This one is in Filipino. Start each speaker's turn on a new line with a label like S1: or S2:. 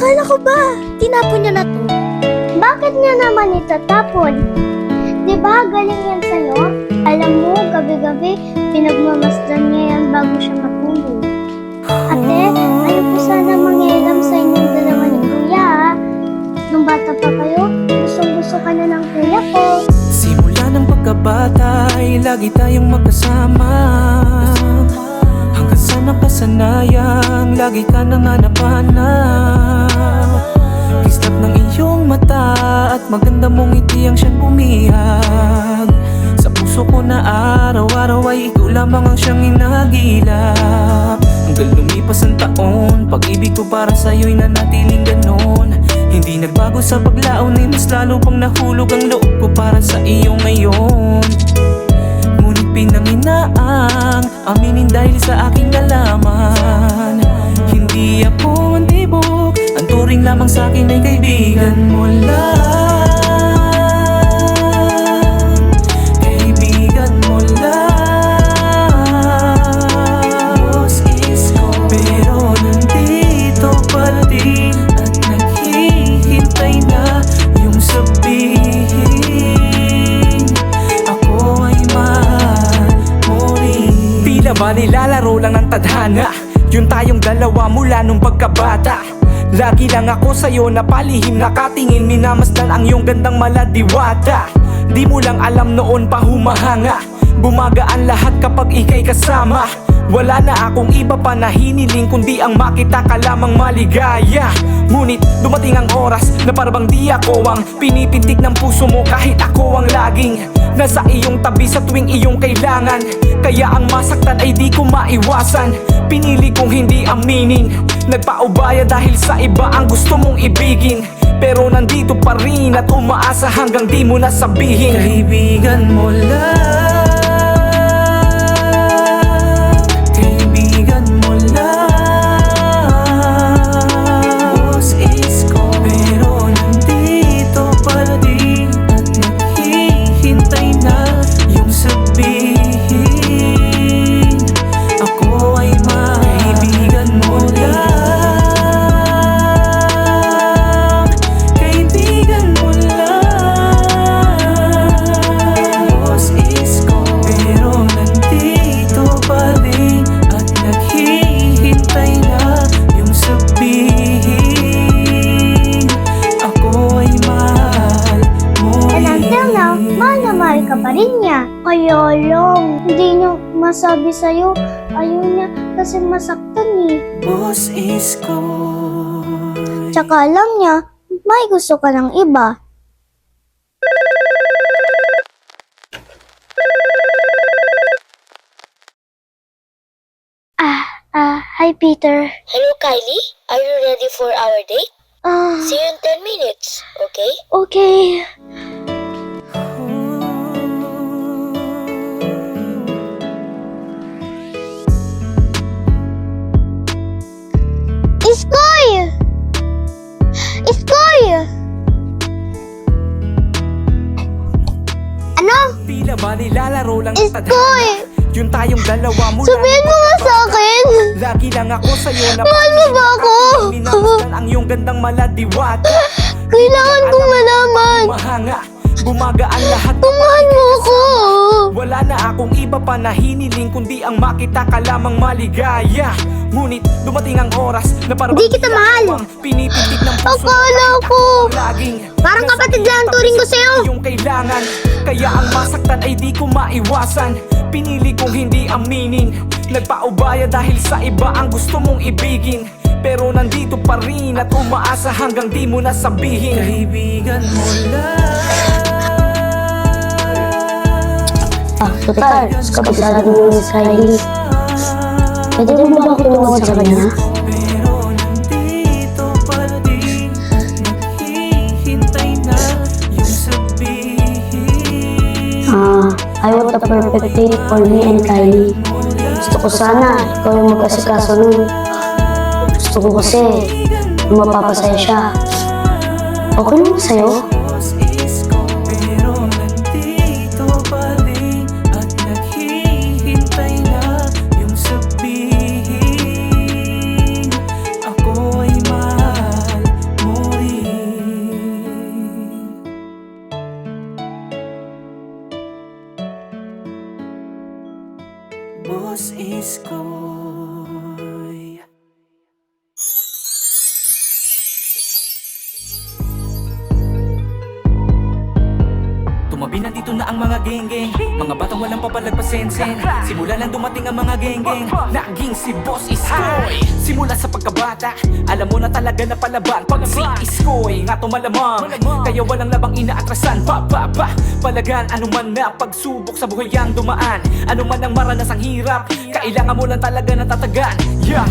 S1: Akala ko ba, tinapon niya na to?
S2: Bakit niya naman itatapon? Di ba galing yan sa'yo? Alam mo, gabi-gabi, pinagmamasdan niya yan bago siya matulog. Ate, ayaw po sana mangyayalam sa inyong dalawa ni Kuya. Nung bata pa kayo, gustong-gusto ka na ng kuya ko.
S3: Simula ng pagkabata ay lagi tayong magkasama sa napasanayang lagi ka nang hanapanap Kislap ng iyong mata at maganda mong ngiti ang siyang bumihag. Sa puso ko na araw-araw ay ikaw lamang ang siyang inagilap. Hanggang lumipas ang taon, pag-ibig ko para sa'yo'y nanatiling ganon. Hindi nagbago sa paglaon ay mas lalo pang nahulog ang loob ko para sa iyo ngayon. Ngunit pinanginaang aminin dahil sa aking nalaman. Hindi ako ang tibok, ang turing lamang sa akin ay kaibigan mo lang rin Tila ba nilalaro lang ng tadhana. Yung tayong dalawa mula nung pagkabata. Lagi lang ako sa'yo na palihim nakatingin Minamasdan ang iyong gandang maladiwata. Di mo lang alam noon pa humahanga. Bumagaan lahat kapag ikay kasama. Wala na akong iba pa na hiniling Kundi ang makita ka lamang maligaya. Ngunit dumating ang oras na parang di ako ang Pinipintik ng puso mo kahit ako ang laging Nasa iyong tabi sa tuwing iyong kailangan. Kaya ang masaktan ay di ko maiwasan. Pinili kong hindi aminin. Nagpaubaya dahil sa iba ang gusto mong ibigin. Pero nandito pa rin at umaasa hanggang di mo nasabihin. Kaibigan mo lang
S2: masabi sa'yo. Ayaw niya kasi masaktan eh.
S3: Boss is ko
S2: Tsaka alam niya, may gusto ka ng iba. Ah, ah, hi Peter.
S4: Hello, Kylie. Are you ready for our date?
S2: Ah,
S4: See you in 10 minutes, okay?
S2: okay.
S3: Nilalaro lang
S2: Iskoy!
S3: tadhana? Yung tayong dalawa mula
S2: Sabihin mo nga sa akin!
S3: Lagi lang ako sa'yo na
S2: Mahal mo ba ako?
S3: Minamasdan ang iyong gandang maladiwata
S2: Kailangan kong malaman!
S3: Mahanga, bumagaan lahat
S2: Tumahan mo ako!
S3: Wala na akong iba pa na hiniling Kundi ang makita ka lamang maligaya Ngunit dumating ang oras na parang
S2: Di kita mahal. Akala ko! Parang kapatid lang ang turing ko sa'yo.
S3: Yung kailangan. Kaya ang masaktan ay di ko maiwasan. Pinili kong hindi aminin. Nagpaubaya dahil sa iba ang gusto mong ibigin. Pero nandito pa rin at umaasa hanggang di mo nasabihin. Kaibigan mo lang.
S5: Ah, total, kapag sabi mo Kylie, pwede mo ba ako tumawag sa kanya? I want a perfect date for me and Kylie. Gusto ko sana, ikaw yung mag-asikaso nun. Gusto ko kasi, yung mapapasaya siya. Okay naman sa'yo?
S3: Pos
S6: isko. Tumabi na dito na ang mga geng-geng. Mga batang walang papalag pasensen Simula lang dumating ang mga geng-geng. Naging si Boss Iskoy. Simula sa pagkabata Alam mo na talaga na palaban. Pag si Iskoy nga tumalamang Kaya walang labang inaatrasan. Pa pa pa. Palagan ano man na pagsubok sa buhay ang dumaan. Ano man ang maranasang hirap. Kailangan mo lang talaga natatagan Yeah